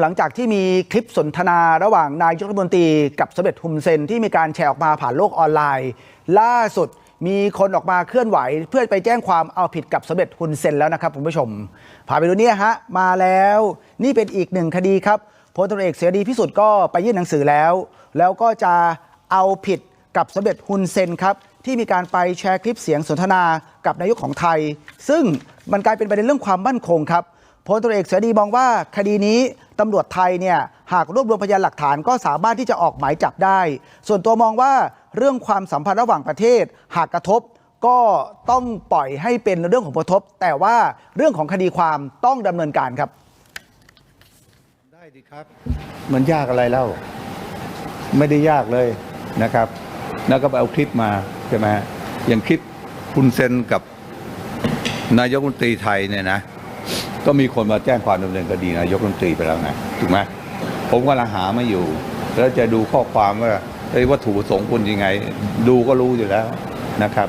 หลังจากที่มีคลิปสนทนาระหว่างนายกรัฐมนตรีกับสมเด็จฮุนเซนที่มีการแชร์ออกมาผ่านโลกออนไลน์ ล่าสุดมีคนออกมาเคลื่อนไหว เพื่อไปแจ้งความเอาผิดกับสมเด็จฮุนเซนแล้วนะครับคุณผู้ชมพาไปดูเนี่ยฮะมาแล้ว นี่เป็นอีกหนึ่งคดีครับพลตำรวจเอกเสรีพิสุทธิ์ก็ไปยื่นหนังสือแล้ว แล้วก็จะเอาผิดกับสมเด็จฮุนเซนครับที่มีการไปแชร์คลิปเสียงสนทนากับนายกของไทย ซึ่งมันกลายเป็นประเด็นเรื่องความมั่นคงครับ พลตรวจเอกเสรีมองว่าคดีนี้ตำรวจไทยเนี่ยหากรวบรวมพยานหลักฐานก็สามารถที่จะออกหมายจับได้ ส่วนตัวมองว่าเรื่องความสัมพันธ์ระหว่างประเทศ หากกระทบก็ต้องปล่อยให้เป็นเรื่องของผลกระทบ แต่ว่าเรื่องของคดีความต้องดำเนินการครับ ได้ดีครับ มันยากอะไรเล่า ไม่ได้ยากเลยนะครับแล้วก็เอาคลิปมาใช่ไหมอย่างคลิปคุณเซนกับนายกรัฐมนตรีไทยเนี่ยนะ ก็มีคนมาแจ้งความดำเนินคดีนายกรัฐมนตรีไปแล้วไงถูกไหมผมกำลังหามาอยู่ แล้วจะดูข้อความว่าไอ้วัตถุประสงค์คุณยังไง ดูก็รู้อยู่แล้วนะครับ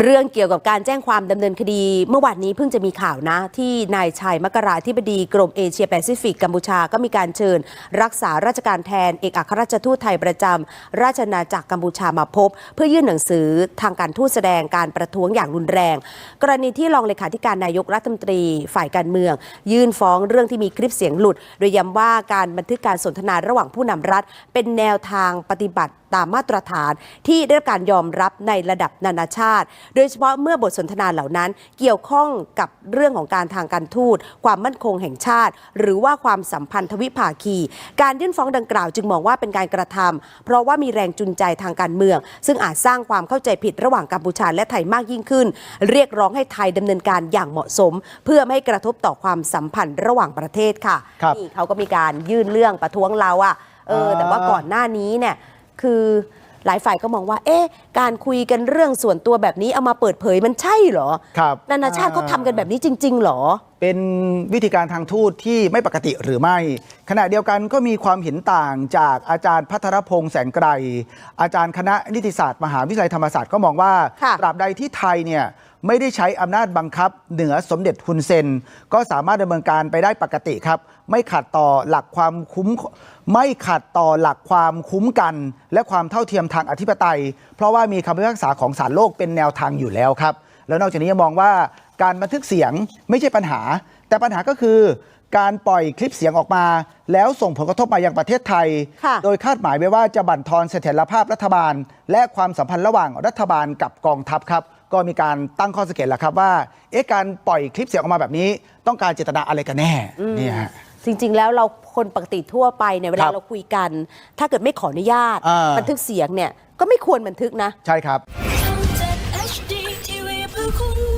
เรื่องเกี่ยวกับการแจ้งความดำเนินคดี เมื่อวานนี้เพิ่งจะมีข่าวนะ ที่นายชัยมกราธิบดีกรมเอเชียแปซิฟิกกัมพูชาก็มีการเชิญ รักษาราชการแทนเอกอัครราชทูตไทยประจำราชอาณาจักรกัมพูชามาพบ เพื่อยื่นหนังสือทางการทูตแสดงการประท้วงอย่างรุนแรง กรณีที่รองเลขาธิการนายกรัฐมนตรีฝ่ายการเมือง ยื่นฟ้องเรื่องที่มีคลิปเสียงหลุด โดยย้ำว่าการบันทึกการสนทนาระหว่างผู้นำรัฐ เป็นแนวทางปฏิบัติตามมาตรฐานที่ได้รับการยอมรับในระดับนานาชาติ โดยเฉพาะเมื่อบทสนทนาเหล่านั้นเกี่ยวข้องกับเรื่องของการทางการทูต ความมั่นคงแห่งชาติ หรือว่าความสัมพันธ์ทวิภาคี การยื่นฟ้องดังกล่าวจึงมองว่าเป็นการกระทำเพราะว่ามีแรงจูงใจทางการเมือง ซึ่งอาจสร้างความเข้าใจผิดระหว่างกัมพูชาและไทยมากยิ่งขึ้น เรียกร้องให้ไทยดำเนินการอย่างเหมาะสม เพื่อไม่ให้กระทบต่อความสัมพันธ์ระหว่างประเทศค่ะครับนี่เขาก็มีการยื่นเรื่องประท้วงเราอะเออแต่ว่าก่อนหน้านี้เนี่ย คือหลายฝ่ายก็มองว่า เอ๊ะ การคุยกันเรื่องส่วนตัวแบบนี้เอามาเปิดเผยมันใช่เหรอ ครับ นานาชาติเขาทำกันแบบนี้จริง ๆ เหรอ เป็นวิธีการทางทูตที่ไม่ปกติหรือไม่ ขณะเดียวกันก็มีความเห็นต่างจากอาจารย์พัทรพงษ์แสงไกรอาจารย์คณะนิติศาสตร์ มหาวิทยาลัยธรรมศาสตร์ก็มองว่าค่ะ ตราบใดที่ไทยเนี่ย ไม่ได้ใช้อำนาจบังคับ เหนือสมเด็จฮุนเซน ก็สามารถดำเนินการไปได้ปกติครับ ไม่ขัดต่อหลักความคุ้มไม่ขัดต่อหลักความคุ้มกัน และความเท่าเทียมทางอธิปไตย เพราะว่ามีคำพิพากษาของศาลโลกเป็นแนวทางอยู่แล้วครับ แล้วนอกจากนี้ยังมองว่าการบันทึกเสียงไม่ใช่ปัญหา แต่ปัญหาก็คือการปล่อยคลิปเสียงออกมา แล้วส่งผลกระทบมายังประเทศไทยค่ะโดยคาดหมายไว้ว่าจะบั่นทอนเสถียรภาพรัฐบาล และความสัมพันธ์ระหว่างรัฐบาลกับกองทัพครับ ก็มีการตั้งข้อสังเกตแล้วครับว่าเอ๊ะการปล่อยคลิปเสียงออกมาแบบนี้ ต้องการเจตนาอะไรกันแน่เนี่ยฮะ จริง ๆ แล้วเราคนปกติทั่วไปเนี่ยเวคลารับเราคุยกัน ถ้าเกิดไม่ขออนุญาตอ่า บันทึกเสียงเนี่ยก็ไม่ควรบันทึกนะ ใช่ครับทำจาก HD TV เพื่อคุณ